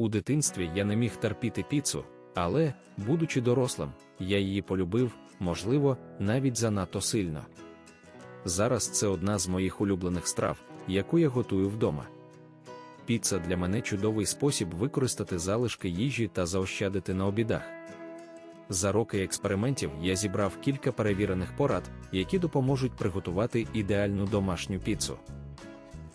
У дитинстві я не міг терпіти піцу, але, будучи дорослим, я її полюбив, можливо, навіть занадто сильно. Зараз це одна з моїх улюблених страв, яку я готую вдома. Піца для мене чудовий спосіб використати залишки їжі та заощадити на обідах. За роки експериментів я зібрав кілька перевірених порад, які допоможуть приготувати ідеальну домашню піцу.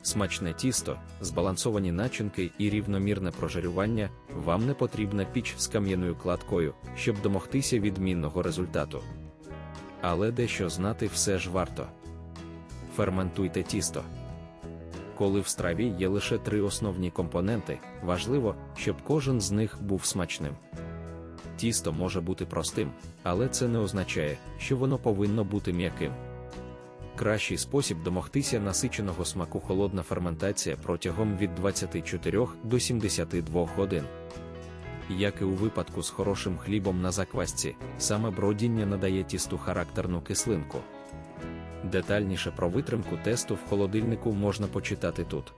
Смачне тісто, збалансовані начинки і рівномірне прожарювання вам не потрібна піч з кам'яною кладкою, щоб домогтися відмінного результату. Але дещо знати все ж варто. Ферментуйте тісто. Коли в страві є лише три основні компоненти, важливо, щоб кожен з них був смачним. Тісто може бути простим, але це не означає, що воно повинно бути м'яким. Кращий спосіб домогтися насиченого смаку холодна ферментація протягом від 24 до 72 годин. Як і у випадку з хорошим хлібом на заквасці, саме бродіння надає тісту характерну кислинку. Детальніше про витримку тесту в холодильнику можна почитати тут.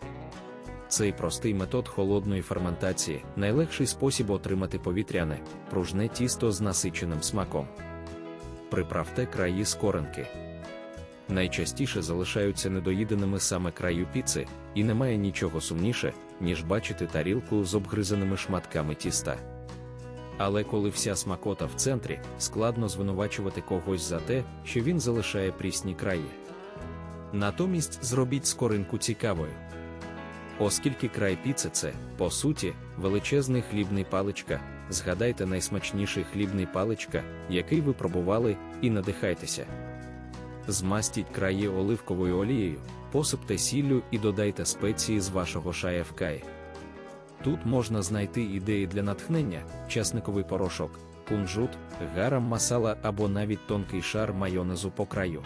Цей простий метод холодної ферментації найлегший спосіб отримати повітряне, пружне тісто з насиченим смаком. Приправте краї скоринки. Найчастіше залишаються недоїденими саме краю піци, і немає нічого сумніше, ніж бачити тарілку з обгризаними шматками тіста. Але коли вся смакота в центрі, складно звинувачувати когось за те, що він залишає прісні краї. Натомість зробіть скоринку цікавою. Оскільки край піци це, по суті, величезний хлібний паличка, згадайте найсмачніший хлібний паличка, який ви пробували, і надихайтеся. Змастіть краї оливковою олією, посипте сіллю і додайте спеції з вашого шаєвкай. Тут можна знайти ідеї для натхнення, часниковий порошок, кунжут, гарам масала або навіть тонкий шар майонезу по краю.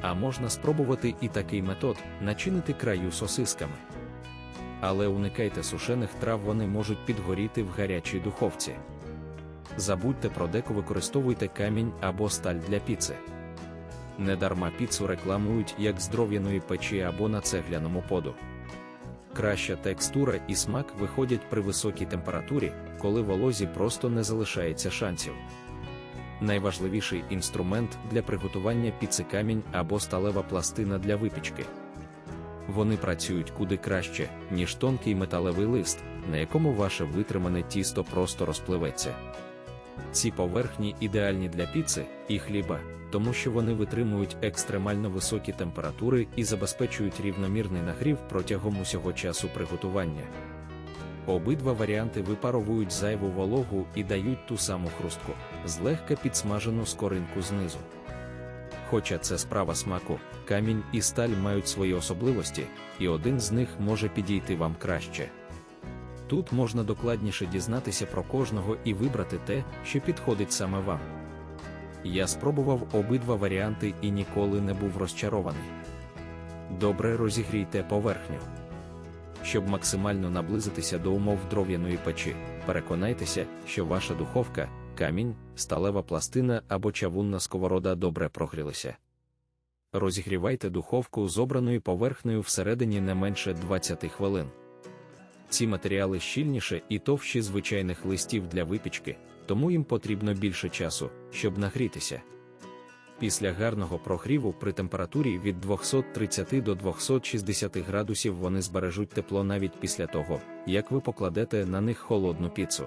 А можна спробувати і такий метод начинити краю сосисками. Але уникайте сушених трав, вони можуть підгоріти в гарячій духовці. Забудьте про деко використовуйте камінь або сталь для піци. Недарма піцу рекламують як з дров'яної печі або на цегляному поду. Краща текстура і смак виходять при високій температурі, коли волозі просто не залишається шансів. Найважливіший інструмент для приготування піци камінь або сталева пластина для випічки. Вони працюють куди краще, ніж тонкий металевий лист, на якому ваше витримане тісто просто розпливеться. Ці поверхні ідеальні для піци і хліба, тому що вони витримують екстремально високі температури і забезпечують рівномірний нагрів протягом усього часу приготування. Обидва варіанти випаровують зайву вологу і дають ту саму хрустку, злегка підсмажену скоринку знизу. Хоча це справа смаку, камінь і сталь мають свої особливості, і один з них може підійти вам краще. Тут можна докладніше дізнатися про кожного і вибрати те, що підходить саме вам. Я спробував обидва варіанти і ніколи не був розчарований. Добре розігрійте поверхню. Щоб максимально наблизитися до умов дров'яної печі, переконайтеся, що ваша духовка, камінь, сталева пластина або чавунна сковорода добре прогрілися. Розігрівайте духовку з обраною поверхнею всередині не менше 20 хвилин. Ці матеріали щільніше і товщі звичайних листів для випічки, тому їм потрібно більше часу, щоб нагрітися. Після гарного прогріву при температурі від 230 до 260 градусів вони збережуть тепло навіть після того, як ви покладете на них холодну піцу.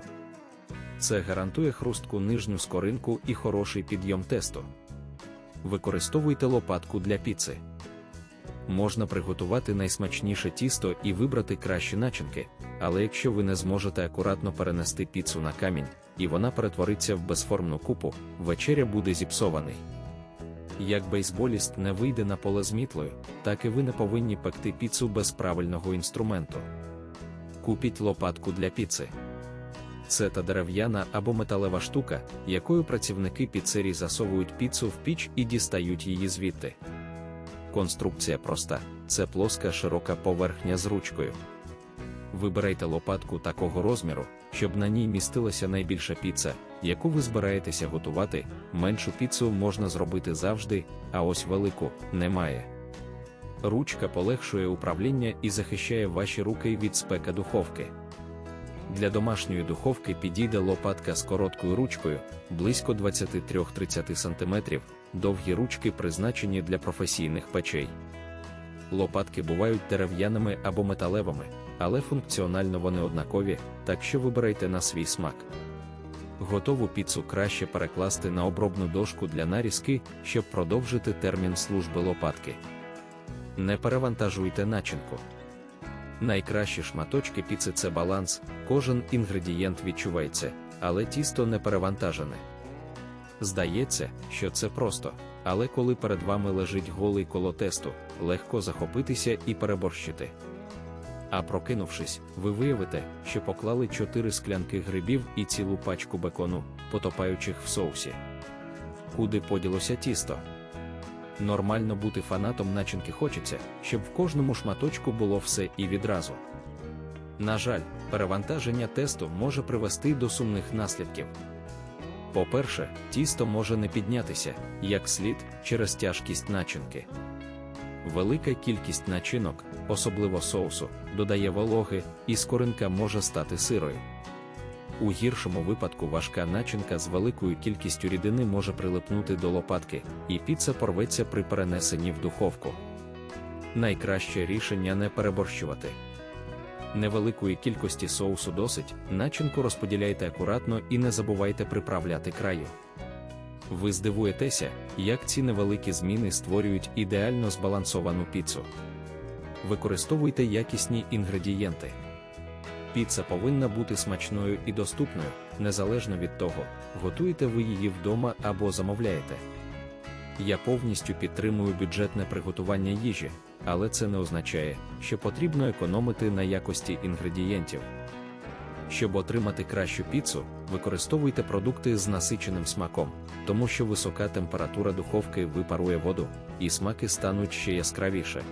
Це гарантує хрустку нижню скоринку і хороший підйом тесту. Використовуйте лопатку для піци. Можна приготувати найсмачніше тісто і вибрати кращі начинки, але якщо ви не зможете акуратно перенести піцу на камінь, і вона перетвориться в безформну купу, вечеря буде зіпсований. Як бейсболіст не вийде на поле з мітлою, так і ви не повинні пекти піцу без правильного інструменту. Купіть лопатку для піци. Це та дерев'яна або металева штука, якою працівники піцерій засовують піцу в піч і дістають її звідти. Конструкція проста, це плоска широка поверхня з ручкою. Вибирайте лопатку такого розміру, щоб на ній містилася найбільша піца, яку ви збираєтеся готувати. Меншу піцу можна зробити завжди, а ось велику немає. Ручка полегшує управління і захищає ваші руки від спека духовки. Для домашньої духовки підійде лопатка з короткою ручкою, близько 23-30 см, довгі ручки призначені для професійних печей. Лопатки бувають дерев'яними або металевими, але функціонально вони однакові, так що вибирайте на свій смак. Готову піцу краще перекласти на обробну дошку для нарізки, щоб продовжити термін служби лопатки. Не перевантажуйте начинку. Найкращі шматочки піци це баланс, кожен інгредієнт відчувається, але тісто не перевантажене. Здається, що це просто, але коли перед вами лежить голий коло тесту, легко захопитися і переборщити. А прокинувшись, ви виявите, що поклали 4 склянки грибів і цілу пачку бекону, потопаючих в соусі. Куди поділося тісто? Нормально бути фанатом начинки хочеться, щоб в кожному шматочку було все і відразу. На жаль, перевантаження тесту може привести до сумних наслідків. По-перше, тісто може не піднятися, як слід, через тяжкість начинки. Велика кількість начинок, особливо соусу, додає вологи, і скоринка може стати сирою. У гіршому випадку важка начинка з великою кількістю рідини може прилипнути до лопатки, і піца порветься при перенесенні в духовку. Найкраще рішення не переборщувати. Невеликої кількості соусу досить, начинку розподіляйте акуратно і не забувайте приправляти краю. Ви здивуєтеся, як ці невеликі зміни створюють ідеально збалансовану піцу. Використовуйте якісні інгредієнти. Піца повинна бути смачною і доступною, незалежно від того, готуєте ви її вдома або замовляєте. Я повністю підтримую бюджетне приготування їжі, але це не означає, що потрібно економити на якості інгредієнтів. Щоб отримати кращу піцу, використовуйте продукти з насиченим смаком, тому що висока температура духовки випарує воду, і смаки стануть ще яскравіше.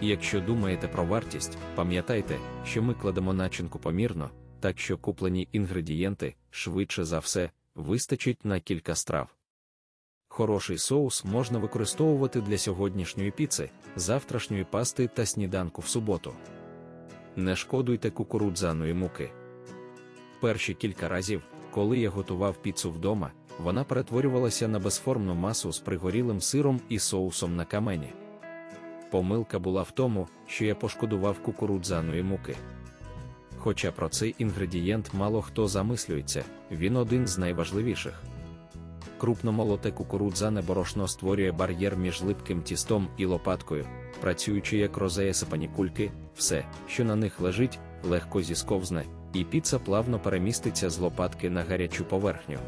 Якщо думаєте про вартість, пам'ятайте, що ми кладемо начинку помірно, так що куплені інгредієнти, швидше за все, вистачить на кілька страв. Хороший соус можна використовувати для сьогоднішньої піци, завтрашньої пасти та сніданку в суботу. Не шкодуйте кукурудзаної муки. Перші кілька разів, коли я готував піцу вдома, вона перетворювалася на безформну масу з пригорілим сиром і соусом на камені. Помилка була в тому, що я пошкодував кукурудзаної муки. Хоча про цей інгредієнт мало хто замислюється, він один з найважливіших. Крупномолоте кукурудзане борошно створює бар'єр між липким тістом і лопаткою, працюючи як розеясипані кульки, все, що на них лежить, легко зісковзне, і піца плавно переміститься з лопатки на гарячу поверхню.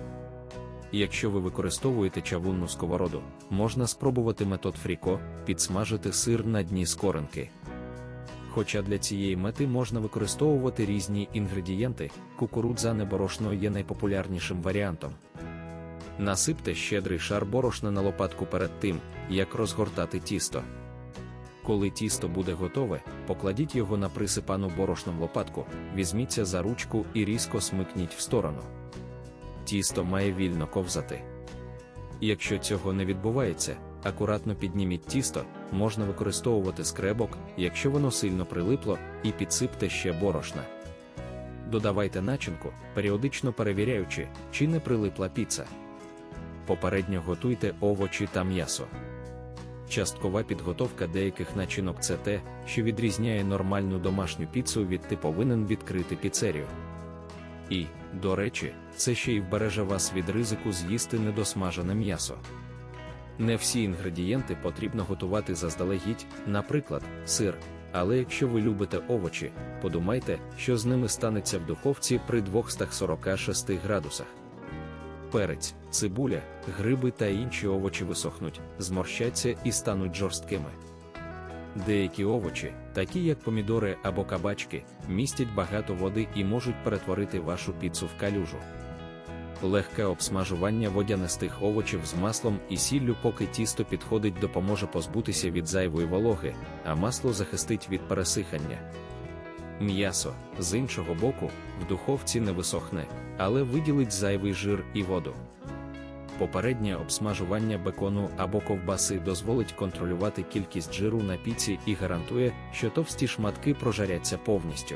Якщо ви використовуєте чавунну сковороду, можна спробувати метод фріко, підсмажити сир на дні скоринки. Хоча для цієї мети можна використовувати різні інгредієнти, кукурудзане борошно є найпопулярнішим варіантом. Насипте щедрий шар борошна на лопатку перед тим, як розгортати тісто. Коли тісто буде готове, покладіть його на присипану борошном лопатку, візьміться за ручку і різко смикніть в сторону. Тісто має вільно ковзати. Якщо цього не відбувається, акуратно підніміть тісто, можна використовувати скребок, якщо воно сильно прилипло, і підсипте ще борошна. Додавайте начинку, періодично перевіряючи, чи не прилипла піца. Попередньо готуйте овочі та м'ясо. Часткова підготовка деяких начинок це те, що відрізняє нормальну домашню піцу від ти повинен відкрити піцерію. І, до речі, це ще й вбереже вас від ризику з'їсти недосмажене м'ясо. Не всі інгредієнти потрібно готувати заздалегідь, наприклад, сир. Але якщо ви любите овочі, подумайте, що з ними станеться в духовці при 246 градусах. Перець, цибуля, гриби та інші овочі висохнуть, зморщаться і стануть жорсткими. Деякі овочі, такі як помідори або кабачки, містять багато води і можуть перетворити вашу піцу в калюжу. Легке обсмажування водянистих овочів з маслом і сіллю, поки тісто підходить, допоможе позбутися від зайвої вологи, а масло захистить від пересихання. М'ясо, з іншого боку, в духовці не висохне, але виділить зайвий жир і воду. Попереднє обсмажування бекону або ковбаси дозволить контролювати кількість жиру на піці і гарантує, що товсті шматки прожаряться повністю.